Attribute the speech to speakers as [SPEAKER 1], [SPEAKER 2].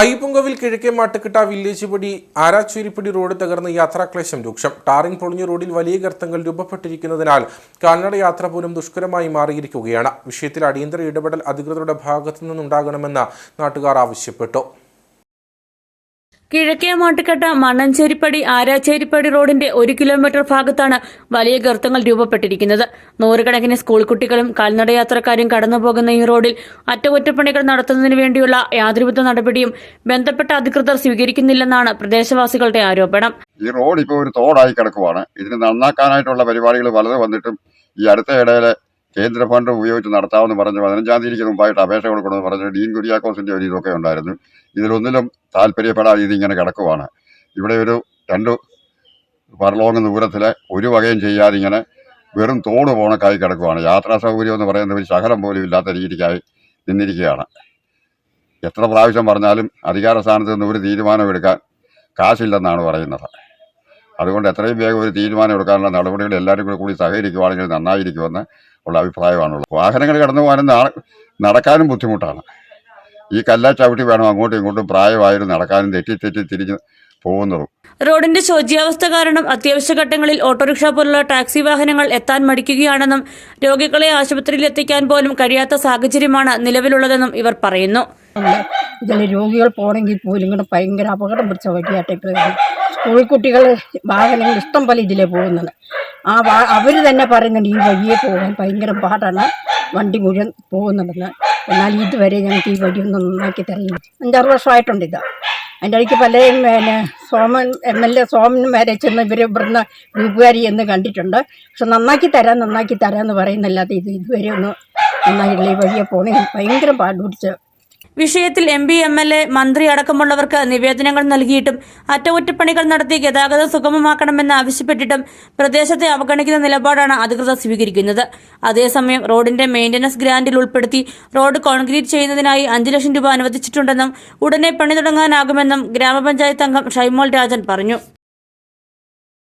[SPEAKER 1] അയ്യപ്പൻകോവിൽ കിഴക്കേ മാട്ടുകിട്ട വില്ലേജ് പടി ആരാച്ചേരിപ്പടി റോഡ് തകർന്ന് യാത്രാക്ലേശം രൂക്ഷം. ടാറിംഗ് പൊളിഞ്ഞ റോഡിൽ വലിയ ഗർത്തങ്ങൾ രൂപപ്പെട്ടിരിക്കുന്നതിനാൽ കാൽനട യാത്ര പോലും ദുഷ്കരമായി മാറിയിരിക്കുകയാണ്. വിഷയത്തിൽ അടിയന്തര ഇടപെടൽ അധികൃതരുടെ ഭാഗത്തു നിന്നുണ്ടാകണമെന്ന് നാട്ടുകാർ ആവശ്യപ്പെട്ടു.
[SPEAKER 2] കിഴക്കേ മാട്ടുക്കട്ട മണ്ണഞ്ചേരിപ്പടി ആരാച്ചേരിപ്പടി റോഡിന്റെ ഒരു കിലോമീറ്റർ ഭാഗത്താണ് വലിയ ഗർത്തങ്ങൾ രൂപപ്പെട്ടിരിക്കുന്നത്. നൂറുകണക്കിന് സ്കൂൾ കുട്ടികളും കാൽനടയാത്രക്കാരും കടന്നുപോകുന്ന ഈ റോഡിൽ അറ്റകുറ്റപ്പണികൾ നടത്തുന്നതിന് വേണ്ടിയുള്ള യാതൊരുവിധ നടപടിയും ബന്ധപ്പെട്ട അധികൃതർ സ്വീകരിക്കുന്നില്ലെന്നാണ് പ്രദേശവാസികളുടെ ആരോപണം.
[SPEAKER 3] ഈ റോഡ് ഇപ്പോൾ ഒരു തോടായി കിടക്കുവാണ്. ഇതിന് നന്നാക്കാനായിട്ടുള്ള പരിപാടികൾ വളരെ വന്നിട്ടും ഈ അടുത്ത ഇടയിലെ കേന്ദ്ര ഫണ്ട് ഉപയോഗിച്ച് നടത്താമെന്ന് പറഞ്ഞ് പതിനഞ്ചാം തീയതിക്ക് മുമ്പായിട്ട് അപേക്ഷ കൊടുക്കണമെന്ന് പറഞ്ഞ് ഡീൻ കുര്യാക്കോസിന്റെ ഒരു ഇതൊക്കെ ഉണ്ടായിരുന്നു. ഇതിലൊന്നിലും താല്പര്യപ്പെടാതെ ഇതിങ്ങനെ കിടക്കുവാണ്. ഇവിടെ ഒരു രണ്ട് പറലോങ് ദൂരത്തിലെ ഒരു വകയും ചെയ്യാതെ ഇങ്ങനെ വെറും തോട് പോണക്കായി കിടക്കുവാണ്. യാത്രാ സൗകര്യം എന്ന് പറയുന്ന ഒരു ശകലം പോലും ഇല്ലാത്ത രീതിക്കായി നിന്നിരിക്കുകയാണ്. എത്ര പ്രാവശ്യം പറഞ്ഞാലും അധികാര സ്ഥാനത്ത് നിന്ന് ഒരു തീരുമാനമെടുക്കാൻ കാശില്ലെന്നാണ് പറയുന്നത്. അതുകൊണ്ട് എത്രയും വേഗം ഒരു തീരുമാനം എടുക്കാനുള്ള നടപടികൾ എല്ലാവരും കൂടി കൂടി സഹകരിക്കുവാണെങ്കിൽ നന്നായിരിക്കുമെന്ന് ഉള്ള അഭിപ്രായമാണുള്ളത്. വാഹനങ്ങൾ കടന്നു പോകാനും നടക്കാനും ബുദ്ധിമുട്ടാണ്. ഈ കല്ലാ ചവിട്ടി വേണം അങ്ങോട്ടും ഇങ്ങോട്ടും പ്രായമായാലും നടക്കാനും തെറ്റി തെറ്റി തിരിഞ്ഞ് പോകുന്നതും.
[SPEAKER 2] റോഡിന്റെ ശോച്യാവസ്ഥ കാരണം അത്യാവശ്യ ഘട്ടങ്ങളിൽ ഓട്ടോറിക്ഷ പോലുള്ള ടാക്സി വാഹനങ്ങൾ എത്താൻ മടിക്കുകയാണെന്നും രോഗികളെ ആശുപത്രിയിൽ എത്തിക്കാൻ പോലും കഴിയാത്ത സാഹചര്യമാണ് നിലവിലുള്ളതെന്നും ഇവർ പറയുന്നു.
[SPEAKER 4] ഇതിൽ രോഗികൾ പോകണമെങ്കിൽ പോലും ഇങ്ങനെ ഭയങ്കര അപകടം പിടിച്ച വഴിയായിട്ടൊക്കെ സ്കൂൾ കുട്ടികൾ വാഹനങ്ങൾ ഇഷ്ടം പോലെ ഇതിലേ പോകുന്നത്. ആ അവർ തന്നെ പറയുന്നുണ്ട് ഈ വഴിയെ പോകാൻ ഭയങ്കര പാടാണ്. വണ്ടി മുഴുവൻ പോകുന്നുണ്ടെന്ന്. എന്നാൽ ഇതുവരെ ഞങ്ങൾക്ക് ഈ വഴിയൊന്നും നന്നാക്കി തരില്ല അഞ്ചാറ് വർഷമായിട്ടുണ്ട് ഇത്. അതിന്റെ ഇടയ്ക്ക് പലരും പിന്നെ Soman M L A Soman വരെ ചെന്ന് ഇവർ ഇവിടുന്ന് ഗ്രൂപ്പുകാരി എന്ന് കണ്ടിട്ടുണ്ട്. പക്ഷെ നന്നാക്കി തരാം നന്നാക്കി തരാമെന്ന് പറയുന്നല്ലാതെ ഇത് ഇതുവരെ ഒന്ന് നന്നായിട്ടുള്ള ഈ വഴിയെ പോകണമെങ്കിൽ ഭയങ്കര പാടുപിടിച്ച്
[SPEAKER 2] വിഷയത്തിൽ M P M L A മന്ത്രി അടക്കമുള്ളവർക്ക് നിവേദനങ്ങൾ നൽകിയിട്ടും അറ്റകുറ്റപ്പണികൾ നടത്തി ഗതാഗതം സുഗമമാക്കണമെന്ന് ആവശ്യപ്പെട്ടിട്ടും പ്രദേശത്തെ അവഗണിക്കുന്ന നിലപാടാണ് അധികൃതർ സ്വീകരിക്കുന്നത്. അതേസമയം റോഡിന്റെ മെയിന്റനൻസ് ഗ്രാന്റിൽ ഉൾപ്പെടുത്തി റോഡ് കോൺക്രീറ്റ് ചെയ്യുന്നതിനായി അഞ്ചു ലക്ഷം രൂപ അനുവദിച്ചിട്ടുണ്ടെന്നും ഉടനെ പണി തുടങ്ങാനാകുമെന്നും ഗ്രാമപഞ്ചായത്ത് അംഗം ഷൈമോൾ രാജൻ പറഞ്ഞു.